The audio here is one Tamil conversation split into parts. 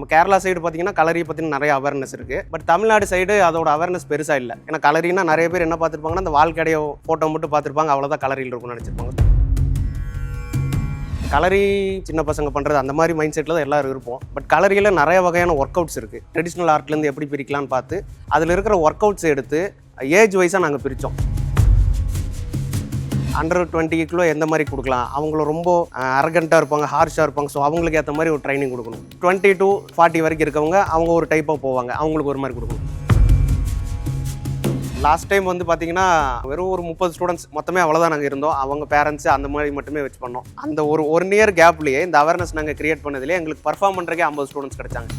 நம்ம கேரளா சைடு பார்த்தீங்கன்னா கலரி பற்றின நிறைய அவேர்னஸ் இருக்குது பட் தமிழ்நாடு சைடு அதோட அவேர்னஸ் பெருசாக இல்லை. ஏன்னா கலரினா நிறைய பேர் என்ன பார்த்துருப்பாங்கன்னா அந்த வாழ்க்கடைய ஃபோட்டோ மட்டும் பார்த்துருப்பாங்க அவ்வளோதான் கலரியில் இருக்கும்னு நினச்சிருப்பாங்க. கலரி சின்ன பசங்க பண்ணுறது அந்த மாதிரி மைண்ட் செட்டில் தான் எல்லோரும் இருப்போம். பட் கலரியில் நிறைய வகையான ஒர்க் அவுட்ஸ் இருக்குது ட்ரெடிஷ்னல் ஆர்ட்லேருந்து எப்படி பிரிக்கலாம்னு பார்த்து அதில் இருக்கிற ஒர்க் அவுட்ஸ் எடுத்து ஏஜ் வைஸாக நாங்கள் பிரித்தோம் அண்டர் டுவெண்ட்டிக்குள்ளே எந்த மாதிரி கொடுக்கலாம்? அவங்கள ரொம்ப அரகண்ட்டாக இருப்பாங்க ஹார்ஷாக இருப்பாங்க. ஸோ அவங்களுக்கு ஏற்ற மாதிரி ஒரு ட்ரைனிங் கொடுக்கணும். டுவெண்ட்டி டு ஃபார்ட்டி வரைக்கும் இருக்கவங்க அவங்க ஒரு டைப்பாக போவாங்க. அவங்களுக்கு ஒரு மாதிரி கொடுக்கணும். லாஸ்ட் டைம் வந்து பார்த்தீங்கன்னா வெறும் ஒரு முப்பது ஸ்டூடெண்ட்ஸ் மொத்தமே அவ்வளோதான் நாங்கள் இருந்தோம். அவங்க பேரண்ட்ஸ் அந்த மாதிரி மட்டுமே வச்சு பண்ணோம். அந்த ஒரு ஒன் இயர் கேப்லேயே இந்த அவேர்னஸ் நாங்கள் கிரியேட் பண்ணதுலேயே எங்களுக்கு பர்ஃபார்ம் பண்ணுறக்கே ஐம்பது ஸ்டூடெண்ட்ஸ் கிடைச்சாங்க.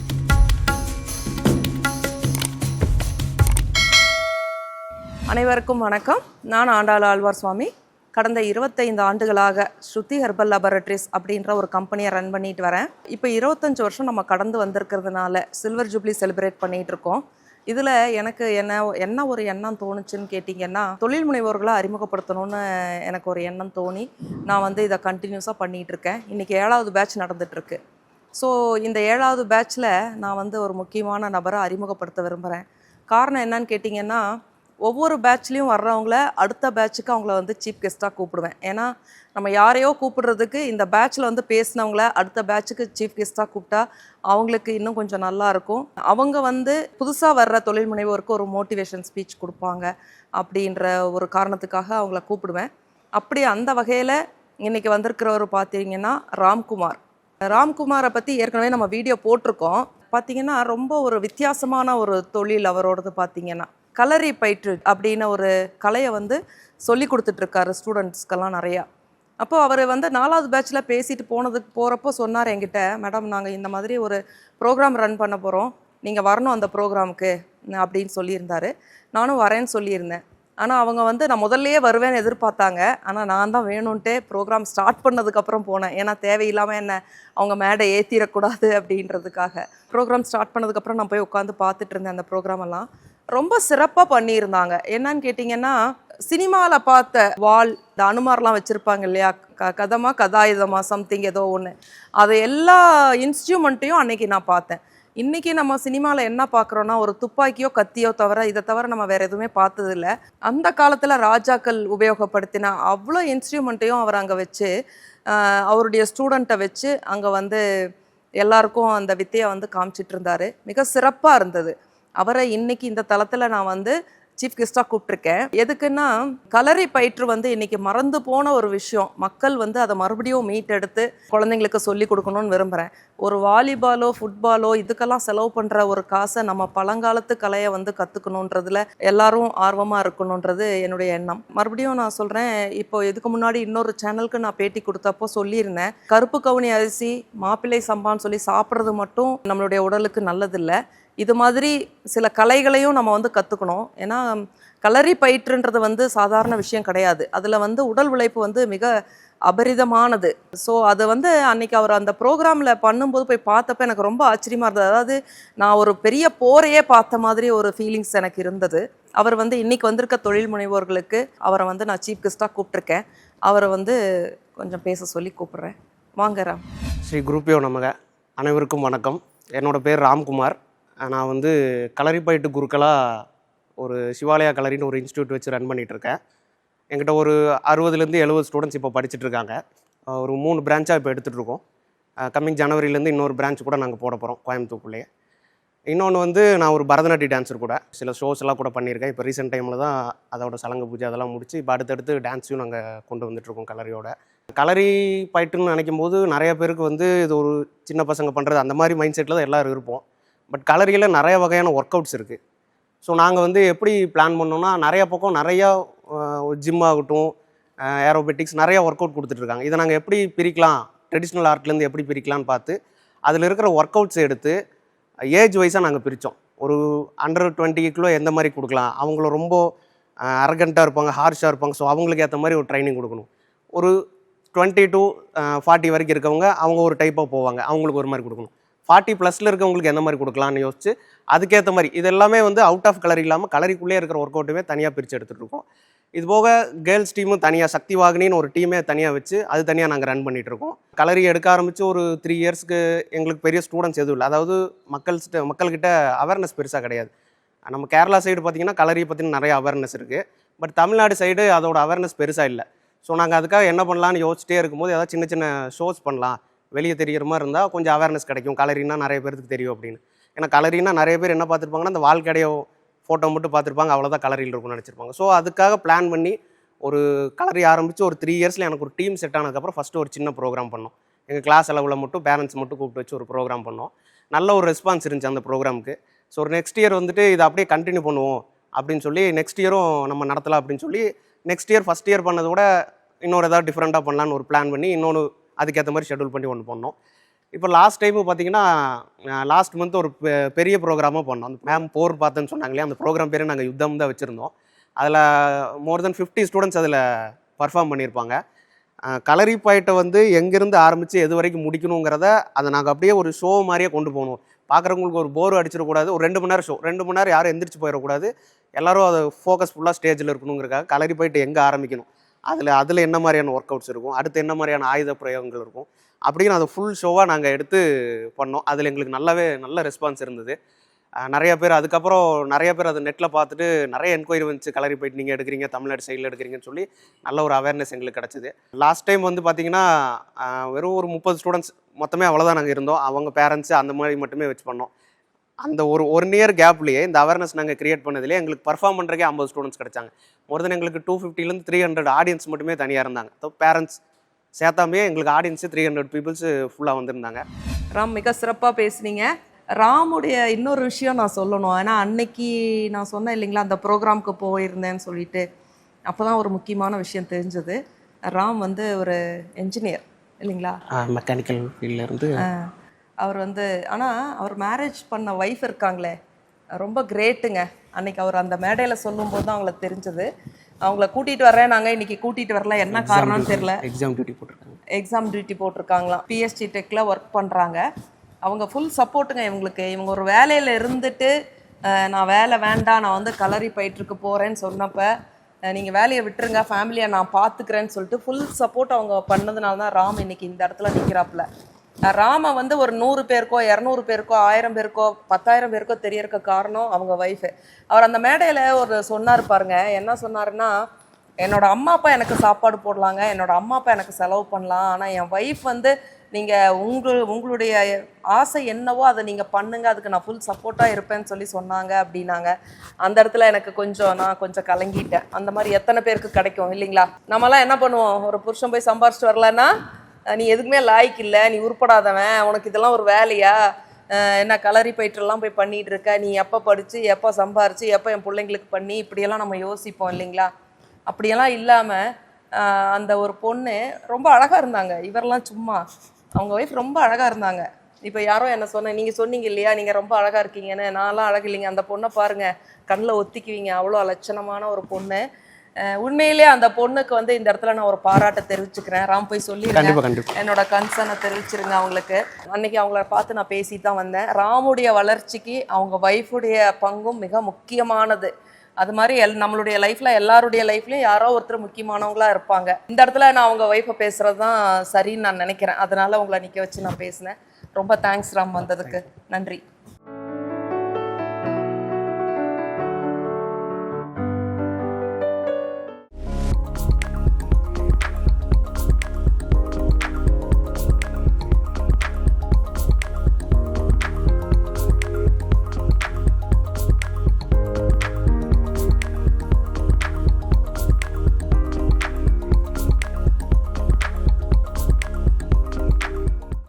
அனைவருக்கும் வணக்கம். நான் ஆண்டாள் ஆழ்வார் சுவாமி. கடந்த இருபத்தைந்து ஆண்டுகளாக ஸ்ருதி ஹெர்பல் லெபரட்டரிஸ் அப்படின்ற ஒரு கம்பெனியை ரன் பண்ணிட்டு வரேன். இப்போ இருபத்தஞ்சு வருஷம் நம்ம கடந்து வந்திருக்கிறதுனால சில்வர் ஜூப்ளி செலிப்ரேட் பண்ணிட்டு இருக்கோம். இதில் எனக்கு என்ன என்ன ஒரு எண்ணம் தோணுச்சுன்னு கேட்டிங்கன்னா தொழில் முனைவோர்களை அறிமுகப்படுத்தணும்னு எனக்கு ஒரு எண்ணம் தோணி நான் வந்து இதை கண்டினியூஸாக பண்ணிகிட்டு இருக்கேன். இன்றைக்கி ஏழாவது பேட்ச் நடந்துகிட்ருக்கு ஸோ இந்த ஏழாவது பேட்ச்சில் நான் வந்து ஒரு முக்கியமான நபரை அறிமுகப்படுத்த விரும்புகிறேன் காரணம் என்னன்னு கேட்டிங்கன்னா ஒவ்வொரு பேட்ச்லேயும் வர்றவங்கள அடுத்த பேட்சுக்கு அவங்கள வந்து சீஃப் கெஸ்ட்டாக கூப்பிடுவேன். ஏன்னா நம்ம யாரையோ கூப்பிடுறதுக்கு இந்த பேட்ச்சில் வந்து பேசினவங்கள அடுத்த பேட்சுக்கு சீஃப் கெஸ்ட்டாக கூப்பிட்டா அவங்களுக்கு இன்னும் கொஞ்சம் நல்லா இருக்கும். அவங்க வந்து புதுசாக வர்ற தொழில் முனைவோருக்கு ஒரு மோட்டிவேஷன் ஸ்பீச் கொடுப்பாங்க அப்படின்ற ஒரு காரணத்துக்காக அவங்கள கூப்பிடுவேன். அப்படி அந்த வகையில் இன்றைக்கி வந்திருக்கிறவர் பார்த்தீங்கன்னா ராம்குமார். ராம்குமாரை பற்றி ஏற்கனவே நம்ம வீடியோ போட்டிருக்கோம். பார்த்தீங்கன்னா ரொம்ப ஒரு வித்தியாசமான ஒரு தொழில் அவரோடது பார்த்தீங்கன்னா கலரி பயிற்று அப்படின்னு ஒரு கலையை வந்து சொல்லி கொடுத்துட்ருக்காரு ஸ்டூடெண்ட்ஸ்க்கெல்லாம் நிறையா. அப்போது அவர் வந்து நாலாவது பேட்ச்சில் பேசிட்டு போனதுக்கு போகிறப்போ சொன்னார் என்கிட்ட மேடம் நாங்கள் இந்த மாதிரி ஒரு ப்ரோக்ராம் ரன் பண்ண போகிறோம் நீங்கள் வரணும் அந்த ப்ரோக்ராமுக்கு அப்படின்னு சொல்லியிருந்தாரு. நானும் வரேன்னு சொல்லியிருந்தேன். ஆனால் அவங்க வந்து நான் முதல்லையே வருவேன்னு எதிர்பார்த்தாங்க. ஆனால் நான் தான் வேணும்ன்ட்டு ப்ரோக்ராம் ஸ்டார்ட் பண்ணதுக்கப்புறம் போனேன். ஏன்னா தேவையில்லாமல் என்ன அவங்க மேடை ஏற்றிடக்கூடாது அப்படின்றதுக்காக. ப்ரோக்ராம் ஸ்டார்ட் பண்ணதுக்கப்புறம் நான் போய் உட்காந்து பார்த்துட்டு இருந்தேன் அந்த ப்ரோக்ராம் எல்லாம். ரொம்ப சிறப்பாக பண்ணியிருந்தாங்க. என்னன்னு கேட்டிங்கன்னா சினிமாவில் பார்த்த வால் இந்த அனுமார்லாம் வச்சுருப்பாங்க இல்லையா? க கதமா கதாயுதமா சம்திங் ஏதோ ஒன்று அதை எல்லா இன்ஸ்ட்ருமெண்ட்டையும் அன்னைக்கு நான் பார்த்தேன். இன்றைக்கி நம்ம சினிமாவில் என்ன பார்க்குறோன்னா ஒரு துப்பாக்கியோ கத்தியோ தவிர இதை தவிர நம்ம வேறு எதுவுமே பார்த்ததில்ல. அந்த காலத்தில் ராஜாக்கள் உபயோகப்படுத்தின அவ்வளோ இன்ஸ்ட்ருமெண்ட்டையும் அவர் அங்கே வச்சு அவருடைய ஸ்டூடெண்ட்டை வச்சு அங்கே வந்து எல்லாருக்கும் அந்த வித்தையை வந்து காமிச்சிட்டு இருந்தார். மிக சிறப்பாக இருந்தது. அவரை இன்னைக்கு இந்த தளத்தில் நான் வந்து சீஃப் கெஸ்ட்டாக கூப்பிட்ருக்கேன் எதுக்குன்னா கலரி பயிற்று வந்து இன்னைக்கு மறந்து போன ஒரு விஷயம். மக்கள் வந்து அதை மறுபடியும் மீட்டெடுத்து குழந்தைங்களுக்கு சொல்லி கொடுக்கணும்னு விரும்புகிறேன் ஒரு வாலிபாலோ ஃபுட்பாலோ இதுக்கெல்லாம் செலவு பண்ணுற ஒரு காசை நம்ம பழங்காலத்து கலையை வந்து கற்றுக்கணுன்றதுல எல்லாரும் ஆர்வமாக இருக்கணுன்றது என்னுடைய எண்ணம். மறுபடியும் நான் சொல்கிறேன் இப்போ இதுக்கு முன்னாடி இன்னொரு சேனலுக்கு நான் பேட்டி கொடுத்தப்போ சொல்லியிருந்தேன் கருப்பு கவுனி அரிசி மாப்பிள்ளை சம்பான்னு சொல்லி சாப்பிட்றது மட்டும் நம்மளுடைய உடலுக்கு நல்லதில்லை. இது மாதிரி சில கலைகளையும் நம்ம வந்து கற்றுக்கணும் ஏன்னா கலரி பயிற்றுன்றது வந்து சாதாரண விஷயம் கிடையாது. அதில் வந்து உடல் உழைப்பு வந்து மிக அபரிதமானது. ஸோ அதை வந்து அன்னைக்கு அவர் அந்த ப்ரோக்ராமில் பண்ணும்போது போய் பார்த்தப்ப எனக்கு ரொம்ப ஆச்சரியமாக இருந்தது. அதாவது நான் ஒரு பெரிய போரையே பார்த்த மாதிரி ஒரு ஃபீலிங்ஸ் எனக்கு இருந்தது. அவர் வந்து இன்றைக்கி வந்திருக்க தொழில் முனைவோர்களுக்கு அவரை வந்து நான் சீஃப் கெஸ்ட்டாக கூப்பிட்ருக்கேன் அவரை வந்து கொஞ்சம் பேச சொல்லி கூப்பிட்றேன். வாங்க ராம். ஸ்ரீ குருப்பியோ நமக. அனைவருக்கும் வணக்கம். என்னோடய பேர் ராம்குமார். நான் வந்து கலரி பயிட்டு குருக்களாக ஒரு சிவாலயா கலரின்னு ஒரு இன்ஸ்டியூட் வச்சு ரன் பண்ணிகிட்ருக்கேன் என்கிட்ட ஒரு அறுபதுலேருந்து எழுபது ஸ்டூடெண்ட்ஸ் இப்போ படிச்சுட்ருக்காங்க ஒரு மூணு பிரான்ச்சாக இப்போ எடுத்துகிட்ருக்கோம் கம்மிங் ஜனவரிலேருந்து இன்னொரு பிரான்ச் கூட நாங்கள் போட போகிறோம் கோயம்புத்தூர்க்குள்ளேயே. இன்னொன்று வந்து நான் ஒரு பரதநாட்டிய டான்ஸர் கூட. சில ஷோஸ் எல்லாம் கூட பண்ணியிருக்கேன். இப்போ ரீசெண்ட் டைமில் தான் அதோட சலங்கு பூஜை அதெல்லாம் முடிச்சு இப்போ அடுத்தடுத்து டான்ஸையும் நாங்கள் கொண்டு வந்துட்டுருக்கோம் கலரியோட கலரி பயிட்டுன்னு நினைக்கும் போது நிறைய பேருக்கு வந்து இது ஒரு சின்ன பசங்க பண்ணுறது அந்த மாதிரி மைண்ட் செட்டில் தான் எல்லோரும் இருப்போம். பட் கலரியில் நிறைய வகையான ஒர்க் அவுட்ஸ் இருக்குது ஸோ நாங்கள் வந்து எப்படி பிளான் பண்ணோம்னா நிறைய பக்கம் நிறையா ஜிம் ஆகட்டும் ஏரோபெட்டிக்ஸ் நிறைய ஒர்க் அவுட் கொடுத்துட்ருக்காங்க. இதை நாங்கள் எப்படி பிரிக்கலாம்? ட்ரெடிஷ்னல் ஆர்ட்லேருந்து எப்படி பிரிக்கலாம்னு பார்த்து அதில் இருக்கிற ஒர்க் அவுட்ஸ் எடுத்து ஏஜ் வைஸாக நாங்கள் பிரித்தோம் ஒரு அண்டர் டுவெண்ட்டி கிலோ எந்த மாதிரி கொடுக்கலாம்? அவங்கள ரொம்ப அரகண்ட்டாக இருப்பாங்க ஹார்ஷாக இருப்பாங்க. ஸோ அவங்களுக்கு ஏற்ற மாதிரி ஒரு ட்ரைனிங் கொடுக்கணும். ஒரு டுவெண்ட்டி டு ஃபார்ட்டி வரைக்கும் இருக்கவங்க அவங்க ஒரு டைப்பாக போவாங்க. அவங்களுக்கு ஒரு மாதிரி கொடுக்கணும். ஃபார்ட்டி ப்ளஸில் இருக்கவங்களுக்கு எந்த மாதிரி கொடுக்கலாம்னு யோசிச்சு அதுக்கேற்ற மாதிரி இது எல்லாமே வந்து அவுட் ஆஃப் கலர் இல்லாமல் கலரிக்குள்ளே இருக்கிற ஒர்க் அவுட்டுமே தனியாக பிரித்து எடுத்துகிட்டு இருக்கோம். இது போக கேர்ள்ஸ் டீமும் தனியாக சக்தி வாகினின்னு ஒரு டீமே தனியாக வச்சு அது தனியாக நாங்கள் ரன் பண்ணிகிட்டு இருக்கோம். கலரி எடுக்க ஆரம்பித்து ஒரு த்ரீ இயர்ஸ்க்கு எங்களுக்கு பெரிய ஸ்டூடெண்ட்ஸ் எதுவும் இல்லை. அதாவது மக்கள்கிட்ட மக்கள்கிட்ட அவேர்னஸ் பெருசாக கிடையாது. நம்ம கேரளா சைடு பார்த்தீங்கன்னா கலரியை பற்றின நிறைய அவேர்னஸ் இருக்குது பட் தமிழ்நாடு சைடு அதோட அவேர்னஸ் பெருசாக இல்லை. ஸோ நாங்கள் அதுக்காக என்ன பண்ணலாம்னு யோசிச்சிட்டே இருக்கும்போது ஏதாவது சின்ன சின்ன ஷோஸ் பண்ணலாம். வெளியே தெரிகிற மாதிரி இருந்தால் கொஞ்சம் அவேர்னஸ் கிடைக்கும். கலரினா நிறைய பேருக்கு தெரியும் அப்படின்னு. ஏன்னா கலரினா நிறைய பேர் என்ன பார்த்துருப்பாங்கன்னா அந்த வாழ்க்கையோ ஃபோட்டோ மட்டும் பார்த்துருப்பாங்க. அவ்வளோதான் கலரியில் இருக்கும்னு நினச்சிருப்பாங்க. ஸோ அதுக்காக பிளான் பண்ணி ஒரு கலரி ஆரம்பித்து ஒரு த்ரீ இயர்ஸில் எனக்கு ஒரு டீம் செட் ஆனதுக்கப்புறம் ஃபஸ்ட்டு ஒரு சின்ன ப்ரோக்ராம் பண்ணோம். எங்கள் கிளாஸ் அளவில் மட்டும் பேரண்ட்ஸ் மட்டும் கூப்பிட்டு வச்சு ஒரு ப்ரோக்ராம் பண்ணோம். நல்ல ஒரு ரெஸ்பான்ஸ் இருந்துச்சு அந்த ப்ரோக்ராமுக்கு ஸோ ஒரு நெக்ஸ்ட் இயர் வந்துட்டு இதை அப்படியே கண்டினியூ பண்ணுவோம் அப்படின்னு சொல்லி நெக்ஸ்ட் இயரும் நம்ம நடத்தலாம் அப்படின்னு சொல்லி நெக்ஸ்ட் இயர் ஃபஸ்ட் இயர் பண்ணதை விட இன்னொரு ஏதாவது டிஃப்ரெண்ட்டாக பண்ணலான்னு ஒரு பிளான் பண்ணி இன்னொன்று அதுக்கேற்ற மாதிரி ஷெடியூல் பண்ணி ஒன்று பண்ணோம். இப்போ லாஸ்ட் டைமு பார்த்தீங்கன்னா லாஸ்ட் மந்த் ஒரு பெ- பெரிய ப்ரோக்ராமாக பண்ணோம். அந்த மேம் போர் பார்த்தேன்னு சொன்னாங்களே அந்த ப்ரோக்ராம் பேர் நாங்கள் யுத்தம் தான் வச்சுருந்தோம். அதில் மோர் தென் ஃபிஃப்டி ஸ்டூடெண்ட்ஸ் அதில் பர்ஃபார்ம் பண்ணியிருப்பாங்க கலரி பாயிட்டை வந்து எங்கேருந்து ஆரம்பித்து எது வரைக்கும் முடிக்கணுங்கிறத அதை நாங்கள் அப்படியே ஒரு ஷோ மாதிரியே கொண்டு போகணும். பார்க்குறவங்களுக்கு ஒரு போர் அடிச்சிடக்கூடாது ஒரு ரெண்டு மணி நேரம் ஷோ ரெண்டு மணி நேரம் யாரும் எந்திரிச்சு போயிடக்கூடாது எல்லாரும் அதை ஃபோக்கஸ் ஃபுல்லாக ஸ்டேஜில் இருக்கணுங்கிறக்காக கலரி பாயிண்ட் எங்கே ஆரம்பிக்கணும்? அதில் அதில் என்ன மாதிரியான ஒர்க் அவுட்ஸ் இருக்கும்? அடுத்து என்ன மாதிரியான ஆயுத பிரயோகங்கள் இருக்கும்? அப்படின்னு அதை ஃபுல் ஷோவாக நாங்கள் எடுத்து பண்ணோம். அதில் எங்களுக்கு நல்லாவே நல்ல ரெஸ்பான்ஸ் இருந்தது. நிறைய பேர் அதுக்கப்புறம் நிறைய பேர் அதை நெட்டில் பார்த்துட்டு நிறைய என்கொயரி வந்துச்சு. கலரி போயிட்டு நீங்கள் எடுக்கிறீங்க தமிழ்நாடு சைடில் எடுக்கிறீங்கன்னு சொல்லி நல்ல ஒரு அவேர்னஸ் எங்களுக்கு கிடச்சிது. லாஸ்ட் டைம் வந்து பார்த்திங்கன்னா வெறும் ஒரு முப்பது ஸ்டூடெண்ட்ஸ் மொத்தமே அவ்வளோதான் நாங்கள் இருந்தோம். அவங்க பேரண்ட்ஸு அந்த மாதிரி மட்டுமே வச்சு பண்ணோம். அந்த ஒரு ஒன் இயர் கேப்லேயே இந்த அவேர்னஸ் நாங்கள் கிரியேட் பண்ணதுலேயே எங்களுக்கு பர்ஃபார்ம் பண்ணுறக்கே ஐம்பது ஸ்டூடெண்ட்ஸ் கிடைச்சாங்க. மோர் தென் எங்களுக்கு டூ ஃபிஃப்டிலேருந்து த்ரீ ஹண்ட்ரட் ஆடியன்ஸ் மட்டுமே தனியாக இருந்தாங்க. ஸோ பேரண்ட்ஸ் சேர்த்தாமே எங்களுக்கு ஆடியன்ஸு த்ரீ ஹண்ட்ரட் பீப்புள்ஸ் ஃபுல்லாக வந்திருந்தாங்க. ராம் மிக சிறப்பாக பேசுனீங்க. ராமுடைய இன்னொரு விஷயம் நான் சொல்லணும். ஏன்னா அன்னைக்கு நான் சொன்னேன் இல்லைங்களா அந்த ப்ரோக்ராம்க்கு போயிருந்தேன்னு சொல்லிட்டு. அப்போ தான் ஒரு முக்கியமான விஷயம் தெரிஞ்சது. ராம் வந்து ஒரு என்ஜினியர் இல்லைங்களா? மெக்கானிக்கல் ஃபீல்ட்லேருந்து அவர் வந்து ஆனால் அவர் மேரேஜ் பண்ண ஒய்ஃப் இருக்காங்களே ரொம்ப கிரேட்டுங்க அன்னைக்கு அவர் அந்த மேடையில் சொல்லும்போது தான் அவங்களுக்கு தெரிஞ்சது. அவங்கள கூட்டிகிட்டு வரேன் நாங்கள் இன்னைக்கு கூட்டிகிட்டு வரல என்ன காரணம்னு தெரியல. எக்ஸாம் டியூட்டி போட்டிருக்காங்க. எக்ஸாம் டியூட்டி போட்டிருக்காங்களாம். பிஎஸ்டி டெக்கில் ஒர்க் பண்ணுறாங்க அவங்க ஃபுல் சப்போர்ட்டுங்க இவங்களுக்கு. இவங்க ஒரு வேலையில் இருந்துட்டு நான் வேலை வேண்டாம் நான் வந்து கலரி பயிற்றுக்கு போகிறேன்னு சொன்னப்போ நீங்கள் வேலையை விட்டுருங்க ஃபேமிலியை நான் பார்த்துக்கிறேன்னு சொல்லிட்டு ஃபுல் சப்போர்ட் அவங்க பண்ணதுனால தான் ராம் இன்னைக்கு இந்த இடத்துல நிற்கிறாப்புல ராம வந்து ஒரு நூறு பேருக்கோ இரநூறு பேருக்கோ ஆயிரம் பேருக்கோ பத்தாயிரம் பேருக்கோ தெரியறக்க காரணம் அவங்க ஒய்ஃபு அவர் அந்த மேடையில் ஒரு சொன்னார் பாருங்க. என்ன சொன்னாருன்னா என்னோட அம்மா அப்பா எனக்கு சாப்பாடு போடலாங்க. என்னோட அம்மா அப்பா எனக்கு செலவு பண்ணலாம். ஆனால் என் ஒய்ஃப் வந்து நீங்கள் உங்கள் உங்களுடைய ஆசை என்னவோ அதை நீங்கள் பண்ணுங்க. அதுக்கு நான் ஃபுல் சப்போர்ட்டாக இருப்பேன்னு சொல்லி சொன்னாங்க அப்படின்னாங்க. அந்த இடத்துல எனக்கு கொஞ்சம் நான் கொஞ்சம் கலங்கிட்டேன். அந்த மாதிரி எத்தனை பேருக்கு கிடைக்கும் இல்லைங்களா? நம்மலாம் என்ன பண்ணுவோம்? ஒரு புருஷன் போய் சம்பாரிச்சிட்டு வரலன்னா நீ எதுக்குமே லாய்க்கு இல்லை நீ உருப்படாதவன் உனக்கு இதெல்லாம் ஒரு வேலையா? என்ன கலரி பயிற்றெல்லாம் போய் பண்ணிட்டு இருக்க நீ எப்போ படித்து எப்போ சம்பாரிச்சு எப்போ என் பிள்ளைங்களுக்கு பண்ணி இப்படியெல்லாம் நம்ம யோசிப்போம் இல்லைங்களா? அப்படியெல்லாம் இல்லாமல் அந்த ஒரு பொண்ணு ரொம்ப அழகாக இருந்தாங்க. இவரெல்லாம் சும்மா. அவங்க ஒய்ஃப் ரொம்ப அழகாக இருந்தாங்க. இப்போ யாரோ என்ன சொன்ன நீங்கள் சொன்னீங்க இல்லையா? நீங்கள் ரொம்ப அழகாக இருக்கீங்கன்னு. நான்லாம் அழகு இல்லைங்க. அந்த பொண்ணை பாருங்கள் கண்ணில் ஒத்திக்குவீங்க. அவ்வளோ அலட்சணமான ஒரு பொண்ணு. அஹ் உண்மையிலேயே அந்த பொண்ணுக்கு வந்து இந்த இடத்துல நான் ஒரு பாராட்டை தெரிவிச்சுக்கிறேன். ராம் போய் கண்டிப்பாக என்னோட கன்சர்னை தெரிவிச்சிருங்க அவங்களுக்கு. அன்னைக்கு அவங்கள பார்த்து நான் பேசிட்டு தான் வந்தேன். ராமுடைய வளர்ச்சிக்கு அவங்க ஒய்ஃபுடைய பங்கும் மிக முக்கியமானது. அது மாதிரி எல் நம்மளுடைய லைஃப்ல எல்லாருடைய லைஃப்லயும் யாரோ ஒருத்தர் முக்கியமானவங்களா இருப்பாங்க. இந்த இடத்துல நான் அவங்க ஒய்ஃபை பேசுறது தான் சரின்னு நான் நினைக்கிறேன். அதனால உங்களை நிக்க வச்சு நான் பேசினேன். ரொம்ப தேங்க்ஸ் ராம் வந்ததுக்கு. நன்றி.